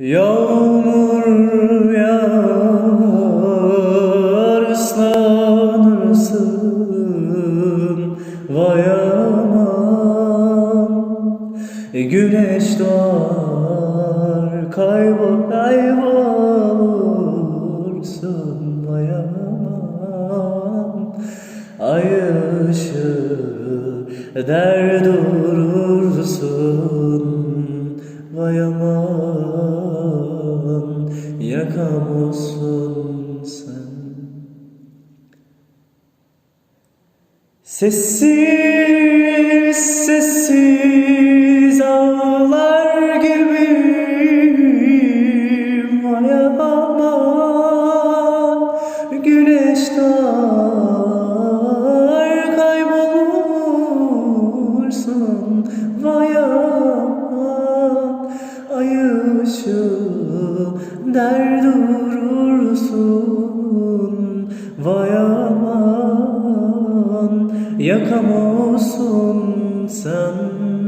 Yağmur yağar ıslanırsın. Vay aman. Güneş doğar kaybol kaybolursun. Vay aman. Ay ışığı der durursun Vay aman yakam sen. Sessiz sessiz ağlar gibiyim Vay aman güneş doğar kaybolursun Vay aman ışığı der durursun. Vay aman yakam olsun sen